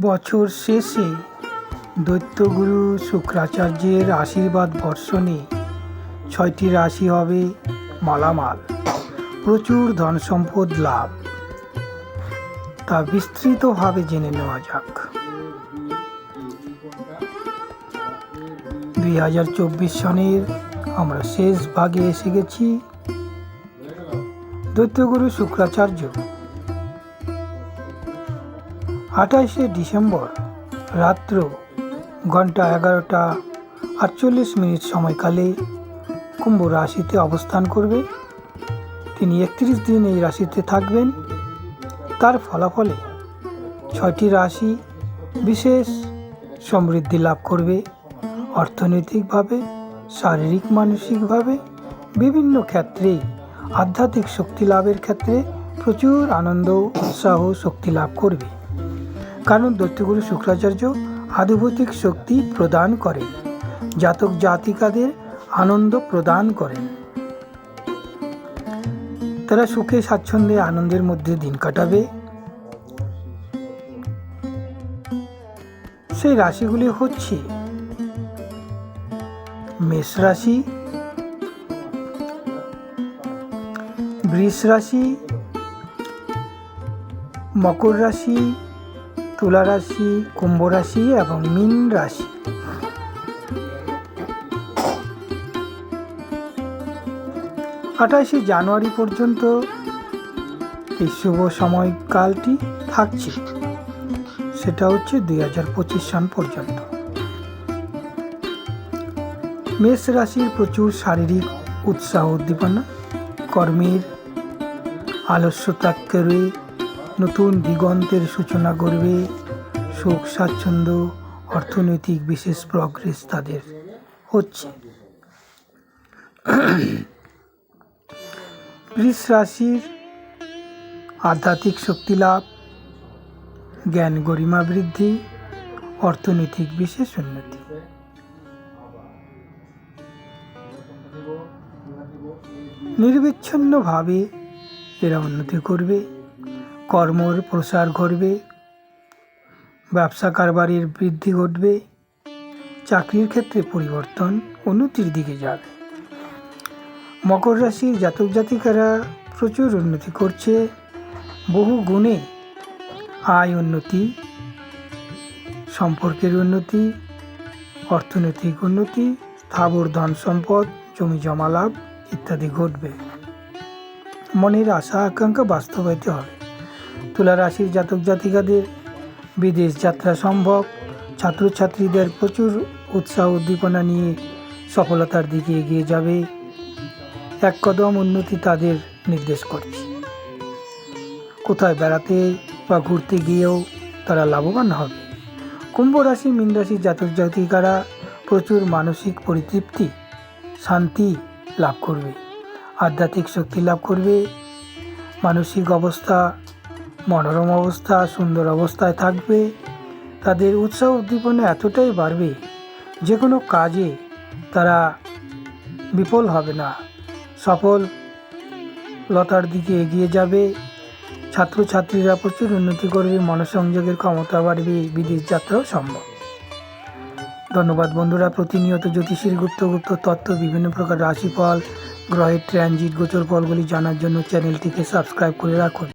বছর শেষে দৈত্যগুরু শুক্রাচার্যের আশীর্বাদ বর্ষণে ছয়টি রাশি হবে মালামাল। প্রচুর ধন সম্পদ লাভ। তা বিস্তৃতভাবে জেনে নেওয়া যাক। দুই হাজার চব্বিশ সনের আমরা শেষ ভাগে এসে গেছি। দৈত্যগুরু শুক্রাচার্য আঠাশে ডিসেম্বর, রাত্র ঘণ্টা এগারোটা আটচল্লিশ মিনিট সময়কালে কুম্ভ রাশিতে অবস্থান করবে। তিনি একত্রিশ দিন এই রাশিতে থাকবেন। তার ফলাফলে ছয়টি রাশি বিশেষ সমৃদ্ধি লাভ করবে। অর্থনৈতিকভাবে, শারীরিক, মানসিকভাবে বিভিন্ন ক্ষেত্রে আধ্যাত্মিক শক্তি লাভের ক্ষেত্রে প্রচুর আনন্দ, উৎসাহ, শক্তি লাভ করবে। কারণ দৈত্যগুরু শুক্রাচার্য আধিভৌতিক শক্তি প্রদান করেন। জাতক জাতিকাদের আনন্দ প্রদান করেন। তারা সুখে স্বাচ্ছন্দ্যে আনন্দের মধ্যে দিন কাটাবে। সেই রাশিগুলি হচ্ছে মেষ রাশি, বৃষ রাশি, মকর রাশি তুলা রাশি কুম্ভ রাশি এবং মীন রাশি আঠাশে জানুয়ারি পর্যন্ত এই শুভ সময়কালটি থাকছে। সেটা হচ্ছে দুই হাজার পঁচিশ সন পর্যন্ত। মেষ রাশির প্রচুর শারীরিক উৎসাহ উদ্দীপনা, কর্মের আলস্য ত্যাগ করে নতুন দিগন্তের সূচনা করবে। সুখ স্বাচ্ছন্দ্য, অর্থনৈতিক বিশেষ প্রগ্রেস তাদের হচ্ছে। বৃষ রাশির আধ্যাত্মিক শক্তি লাভ, জ্ঞান গরিমা বৃদ্ধি, অর্থনৈতিক বিশেষ উন্নতি। নির্বিচ্ছিন্নভাবে এরা উন্নতি করবে। কর্মর প্রসার ঘটবে, ব্যবসা কারবারের বৃদ্ধি ঘটবে, চাকরির ক্ষেত্রে পরিবর্তন, উন্নতির দিকে যাবে। মকর রাশির জাতক জাতিকারা প্রচুর উন্নতি করছে, বহু গুণে আয় উন্নতি, সম্পর্কের উন্নতি, অর্থনৈতিক উন্নতি, স্থাবর ধন সম্পদ, জমি জমা লাভ ইত্যাদি ঘটবে। মনের আশা, আকাঙ্ক্ষা বাস্তবায়িত হবে। তুলা রাশির জাতক জাতিকাদের বিদেশ যাত্রা সম্ভব। ছাত্রছাত্রীদের প্রচুর উৎসাহ উদ্দীপনা নিয়ে সফলতার দিকে এগিয়ে যাবে। এক কদম উন্নতি তাদের নির্দেশ করছে। কোথায় বেড়াতে বা ঘুরতে গিয়েও তারা লাভবান হবে। কুম্ভ রাশি, মীন রাশির জাতক জাতিকারা প্রচুর মানসিক পরিতৃপ্তি, শান্তি লাভ করবে, আধ্যাত্মিক শক্তি লাভ করবে, মানসিক অবস্থা মনোরম অবস্থা, সুন্দর অবস্থায় থাকবে। তাদের উৎসাহ উদ্দীপনা এতটাই বাড়বে, যে কোনো কাজে তারা বিফল হবে না। সফল লতার দিকে এগিয়ে যাবে। ছাত্রছাত্রীরা প্রচুর উন্নতি করবে, মনসংযোগের ক্ষমতা বাড়বে, বিদেশ যাত্রাও সম্ভব। ধন্যবাদ বন্ধুরা, প্রতিনিয়ত জ্যোতিষীর গুপ্ত গুপ্ত তত্ত্ব, বিভিন্ন প্রকার রাশিফল, গ্রহের ট্রানজিট গোচর ফলগুলি জানার জন্য চ্যানেলটিকে সাবস্ক্রাইব করে রাখুন।